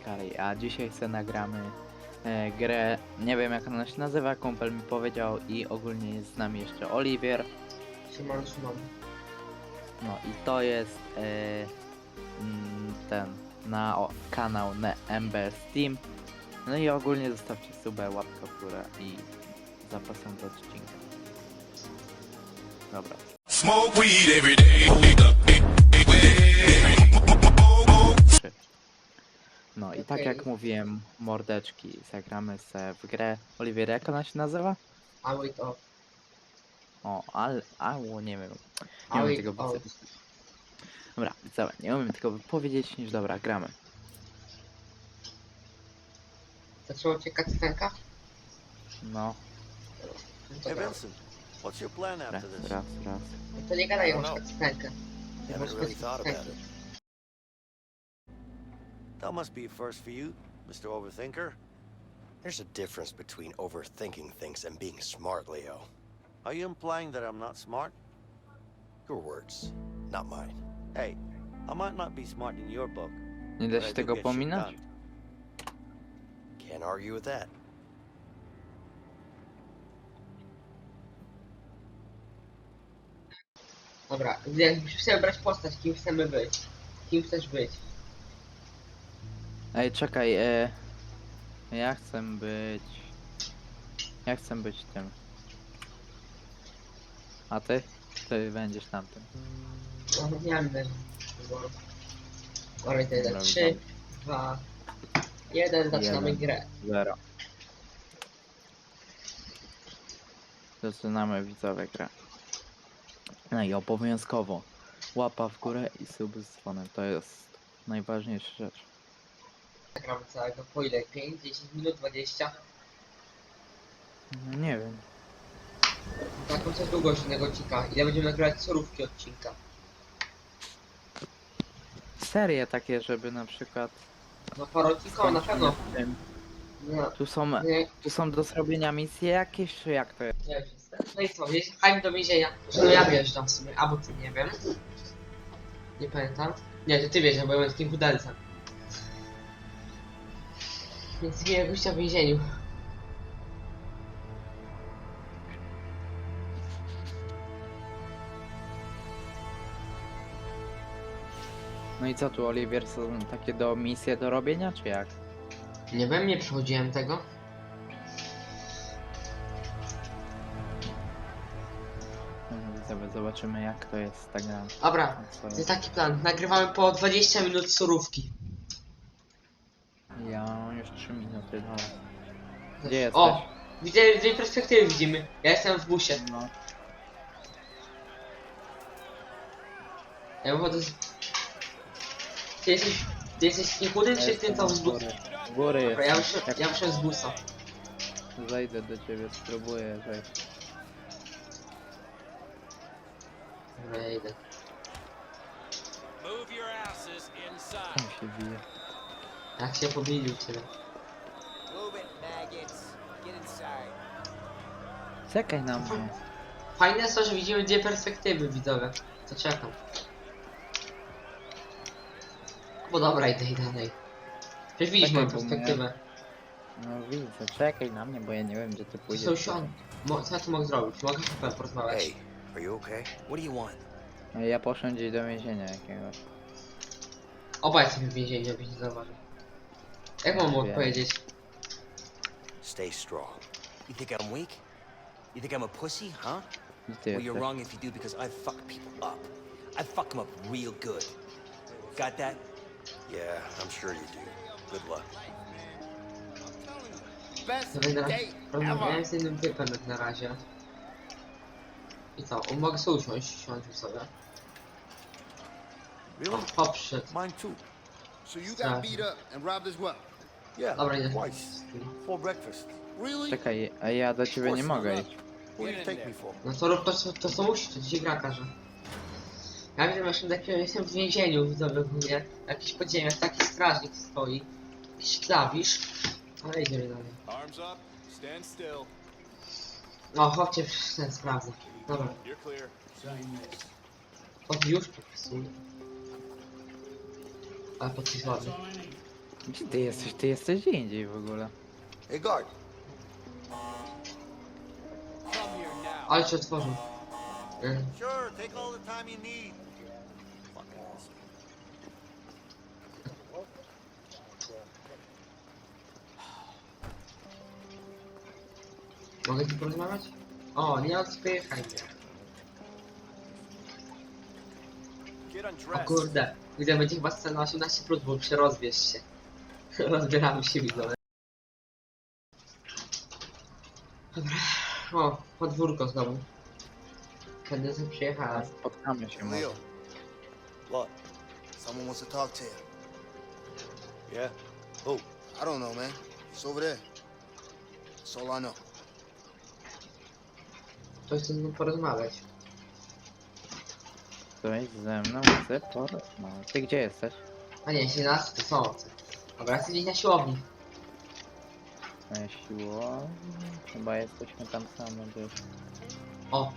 Skali, a dzisiaj sobie nagramy e, grę, nie wiem jak ona się nazywa, kumpel mi powiedział i ogólnie jest z nami jeszcze Oliwier, Szymon, Szymon. no i to jest e, mm, ten, na o, kanał na MB Steam, no i ogólnie zostawcie subę, łapkę w górę i zapraszam do odcinka. Dobra, Smoke weed every day. Tak jak mówiłem, mordeczki, zagramy se w grę. Oliwier, jak ona się nazywa? A wait off. O, ale, ało, nie wiem. Nie umiem tego widzę. Dobra, widzowie, nie umiem tego powiedzieć niż dobra, gramy. Zaczęło cię kacytenka? No, No to, Hey gra. Vincent, what's your plan raz, after this? raz, raz. no to nie gadaj, masz really thought about kacytenkę. it. That must be a first for you, Mr. Overthinker. There's a difference between overthinking things and being smart, Leo. Are you implying that I'm not smart? Your words, not mine. Hey, I might not be smart in your book, Nie da but się tego pominąć? Can't argue with that. Dobra, jak musimy sobie brać postać, kim chcemy być. Kim chcesz być? Ej, czekaj, e... Ja chcę być... Ja chcę być tym. A ty? Ty będziesz tamtym. Innego wyboru. To jeden. Dobra, 3, 2, 1, zaczynamy Jeden. grę. Zero. Zaczynamy widzowie grę. No i obowiązkowo łapa w górę i sub z dzwonem. To jest najważniejsza rzecz. Nagramy całego po ile? 5, 10 minut, 20? No nie wiem. Taką coś długość jednego odcinka. Ile będziemy nagrywać surówki odcinka? Serie takie, żeby na przykład... No parę odcinków na pewno. w tym- No, Tu są, nie, tu są do zrobienia misje jakieś, czy jak to jest? nie wiem. No i co, jechałem do więzienia. Że no ja wjeżdżam w sumie, albo ty nie wiem. Nie pamiętam. Nie, to ty wiesz, bo ja byłem takim chudelcem. Więc miałem gościa w więzieniu. No i co tu, Oliwier, są takie do misje do robienia, czy jak? Nie wiem, nie przechodziłem tego. No, zobaczymy jak to jest ta gra. Dobra, taki plan. Nagrywamy po 20 minut surówki. Ja mam już 3 minuty, no. Gdzie jesteś? O! Widzę, z tej perspektywy widzimy. Ja jestem w busie. No. Ja wychodzę z... Ty jesteś... Ty jesteś nie chudy, czy ty co z busa? W góry Dobra, ja jest. wyszedłem, ja wyszedłem z busa. Zejdę do ciebie, spróbuję wejść. Dobra, ja idę. Move your asses inside. Tam się bije. Jak się. Get inside. Czekaj na mnie. Fajne jest to, że widzimy dwie perspektywy widzowe. To czekam. Bo dobra, idę i dalej. Przecież widzisz Czekaj, moją bo mnie- perspektywę. No widzę, czekaj na mnie, bo ja nie wiem gdzie ty pójdziesz. są siąd. Mo- co ja tu mogę zrobić? Mogę super porozmawiać. Hey, are you okay? What do you want? No, Ja poszłem gdzieś do więzienia jakiegoś. Obaj jesteśmy w więzieniu, żebyś nie zauważył. Jak mam mu Wiem. powiedzieć? Stay strong. You think I'm weak? You think I'm a pussy, huh? Well, you're wrong if you do because I fuck people up. I fuck them up real good. Got that? Yeah, I'm sure you do. Good luck. To będę rozmawiałem z innym typem jak na razie. I co? On mogę sobie usiąść, siąść sobie. Really? Hop. Mine too. So you got beat up and robbed as well? Yeah, Dobra, idę. twice. For breakfast. Really? Czekaj, a ja do ciebie nie mogę iść. What do you take me for? No to rób to, co- to co musi, to ci gra każe. Ja widzę, że takiego jestem w więzieniu, widzowie ogólnie. Jakiś podziemiach, taki strażnik stoi. Jakiś klawisz. Ale idziemy dalej. Arms up, stand still. No, chodźcie, ten sprawdzę. Dobra, You're clear. od już podpisuję. Ale podpis ładny. Gdzie ty jesteś? Ty jesteś gdzie indziej w ogóle. Hey, guard. Ale się otworzył. Y, Sure, take all the time you need. Fucking. Mogę tu porozmawiać? O, nie odpychaj mnie. Get O undressed. kurde. Widzę, będzie chyba scena 18+, plus, bo się. Rozbieramy się, widzowie. Dobra. O, podwórko znowu. Kiedy sobie przyjechałem. Spotkamy się może. Leo, What? someone wants to talk to you. Yeah? Who? I don't know, man. It's over there. That's all I know. Ktoś chce ze mną porozmawiać. Ktoś ze mną chce porozmawiać. Ty gdzie jesteś? A nie, 17 to są obce. Dobra, chcę gdzieś na siłowni. Na siłowni? Chyba jesteśmy tam sami gdzieś. O,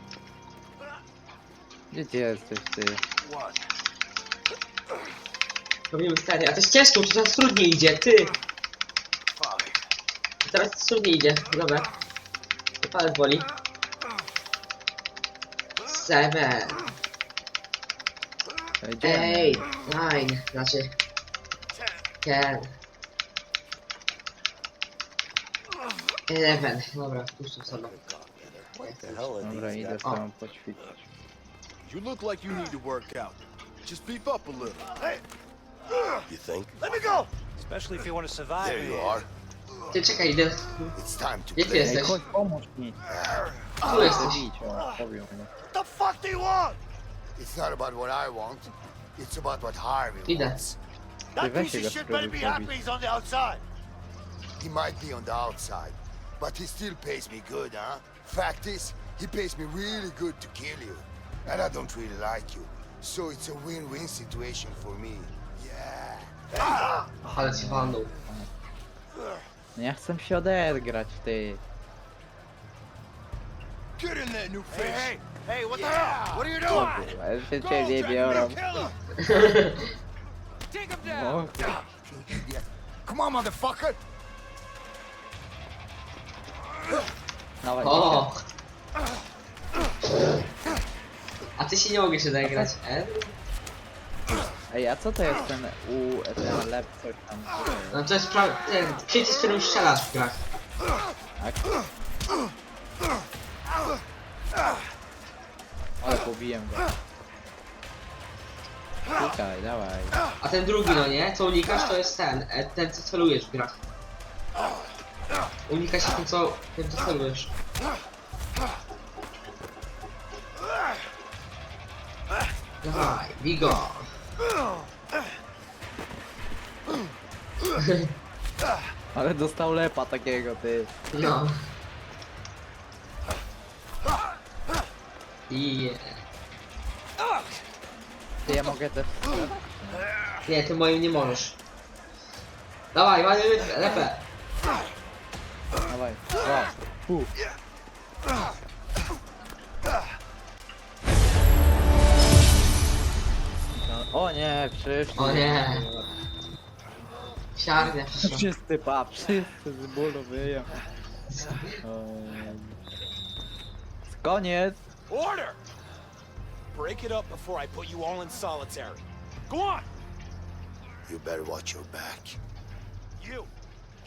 Gdzie ty jesteś ty? robimy serię. A to jest ciężko, to teraz trudniej idzie, ty! Teraz trudniej idzie, dobra. To palec boli. Seven. Ej, nine, znaczy... Ten. Eleven, dobra, puszczę sobie. What the hell are Dobra, idę guys? z poćwiczyć. You look like you need to work out. Just beef up a little. Hey, You think? let me go! Especially if you want to survive. There you are. Ty czekaj, idę. It's time to Gdzie ty play. Ej, jesteś? chodź pomóż mi. Tu ah. jesteś. Bić, o, pobił mnie. What the fuck do you want? It's not about what I want. It's about what Harvey Idę. wants. That weź piece go of shit better be spróbuj happy he's on the outside. He might be on the outside, but he still pays me good, huh? Fact is, he pays me really good to kill you. And I don't really like you. So it's a win-win situation for me. Yeah. Ah! Ale ci walnął. No Ja chcę się odegrać, ty. Get in there, new Hey, fish. hey, hey, what the hell? What are you doing? Kurwa, już się Go, ciebie Jack, biorą. you killer. O, Yeah. Come on, motherfucker. dawaj, O! A ty się nie mogę się zagrać, e? Ej, a co to jest ten u ten lep coś tam? No to jest pra... ten przycisk, którym strzelasz w grach. Tak? Ale pobijem go. Szukaj, dawaj. A ten drugi, no nie? Co unikasz, to jest ten, e, ten co celujesz w grach. Unika się tym co, tym co celujesz. Dawaj, Vigo! Ale dostał lepa takiego, ty. No. I... Ty, ja mogę też... Nie, ty moim nie możesz. Dawaj, mamy lepę. Dawaj. O. No, o nie, przyszli. O nie. Siarnia przyszła. Wszyscy, pa, wszyscy z bólu wyją. Oj. Koniec! Order! Break it up before I put you all in solitary. Go on! You better watch your back. You!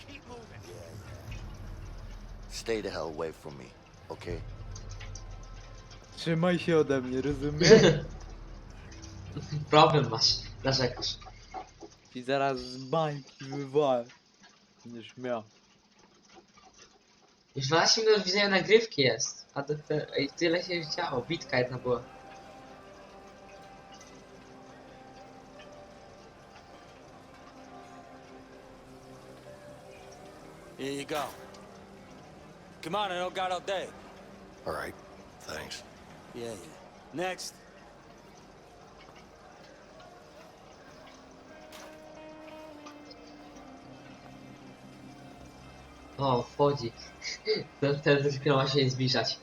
Keep moving. Stay the hell away from me, okay? Trzymaj się ode mnie, rozumiesz? Problem masz, narzekasz. I zaraz z bańki wywalę. Będziesz miał. Już 12 minut widzenia nagrywki jest. A to, to, ej, tyle się działo, bitka jedna była. Here you go. Come on, I don't got all day. All right. Thanks. Yeah, yeah. Next. O, wchodzi. Ten, ten dopiero ma się zbliżać.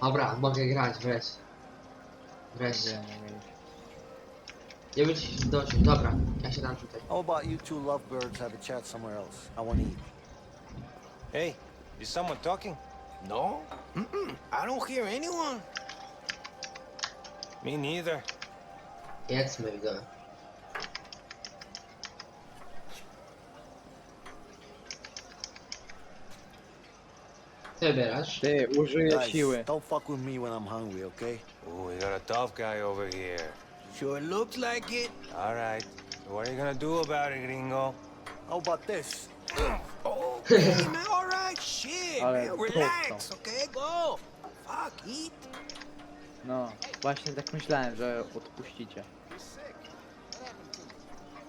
Dobra, mogę grać wreszcie. Wreszcie. Nie być w dociu. Dobra, ja się dam tutaj. How about you two lovebirds have a chat somewhere else? I want to eat. Hey, is someone talking? No? Mm-mm. I don't hear anyone. Me neither. Jedzmy widzowie. Co wybierasz? Ty, użyję Guys, siły. don't fuck with me when I'm hungry, okay? Oh, we got a tough guy over here. Sure looks like it. All right. So what are you gonna do about it, gringo? How about this? Oh, hey, man, all right, shit, Ale man, to relax, okay, go. Fuck, eat. No, właśnie tak myślałem, że odpuścicie.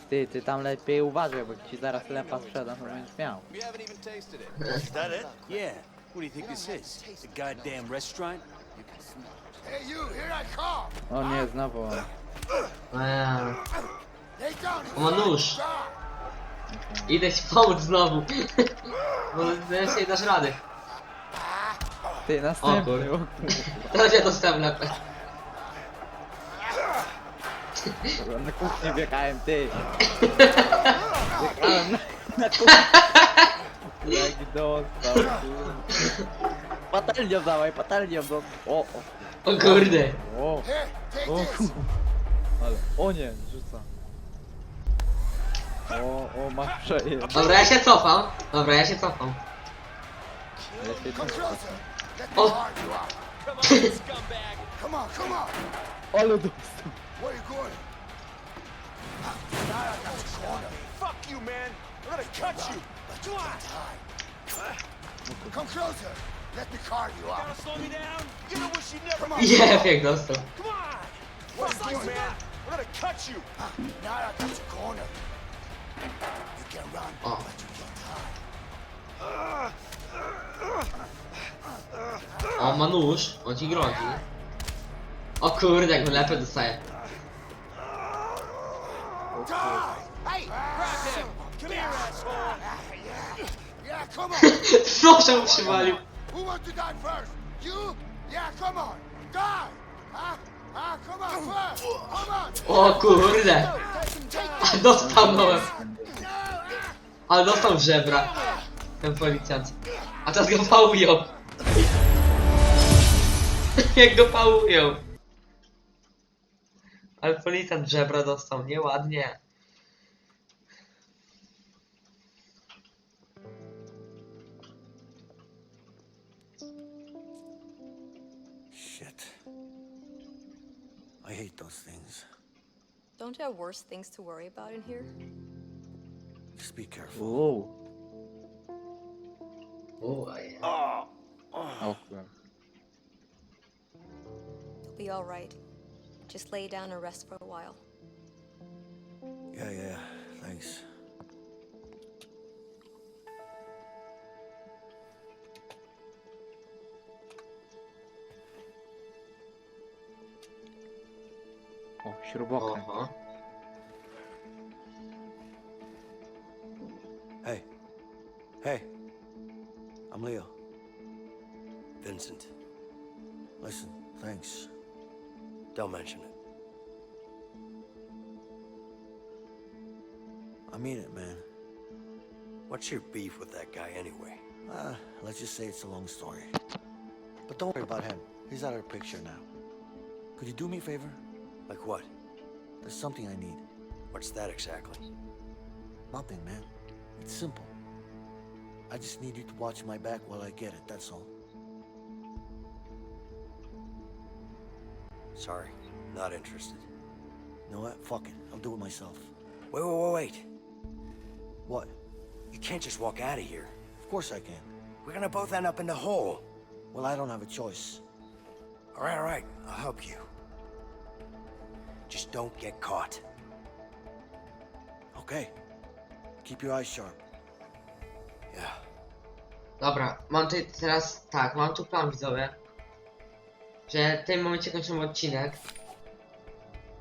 Ty, ty tam lepiej uważaj, bo ci zaraz lepa sprzedam, to będziesz miał. We haven't even tasted it. Is that it? Yeah. What do you think this is? The goddamn restaurant? Hey, you, here I come. O nie, znowu. on. Eee. O, ma nóż. Idę ci pomóc znowu. Bo teraz nie dasz rady. Ty, następny. o. Teraz ja dostałem lepę. Dobra, Na kuchnię wjechałem, ty. Wjechałem na, na kuchnię. Jak dostał, kurde. Patelnią dawaj, patelnią do... O, o, O kurde. o, o. Ale, o nie, rzuca. O, o, masz przejeżdż. Dobra, ja się cofam. Dobra, ja się cofam. Lepiej me Oh. hard you up. Come on, scumbag. Come on, come on. Ale dostał. Where you going? Now I got you cornered. Fuck you, man. We're gonna cut you. Come closer. Let me card you Gotta up. slow me down. You know what you never Come on. Jef, jak dostał. Come on. What Fuck you doing? man. We're gonna cut you. Ah, Now I got you cornered. You can run, Oh. but you can't hide. O, ma nóż. On ci grozi. O kurde, jak lepę dostaje. Come on. Nożem przywalił. Who wants to die first? You? Yeah, come on. Die! Huh? Huh? Come on first. Come on. O kurde. A dostał nołem. Ale dostał żebra. Ten policjant. A teraz go pałują. Jak go pałują. Ale policjant żebra dostał, nieładnie. Shit. I hate those things. Don't you have worse things to worry about in here? Just be careful. Uuu. Oj. O kurde. You'll be all right. Just lay down and rest for a while. Yeah, yeah. Thanks. O, śrubokręt. Oho. Hey. Hey. I'm Leo. Vincent, Listen, thanks. don't mention it. I mean it, man. What's your beef with that guy anyway? Uh, let's just say it's a long story. But don't worry about him. He's out of the picture now. Could you do me a favor? Like what? There's something I need. What's that exactly? Nothing, man. It's simple. I just need you to watch my back while I get it, that's all. Sorry, not interested. You know what? Fuck it. I'll do it myself. Wait, wait, wait, wait. What? You can't just walk out of here. Of course I can. We're gonna both end up in the hole. Well, I don't have a choice. All right, all right, I'll help you. Just don't get caught. Okay. Keep your eyes sharp. Yeah. Dobra, mam tutaj teraz tak, mam tu plan widzowie. Że w tym momencie kończymy odcinek.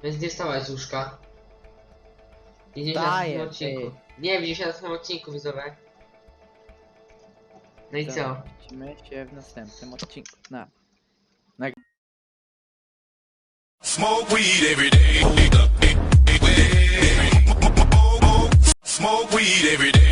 Więc nie wstawaj z łóżka. I nie w Wstaję, następnym odcinku. Nie, widzimy się w następnym odcinku widzowie. No i co? Widzimy się w następnym odcinku. Na. Smoke weed every day. Smoke weed every day.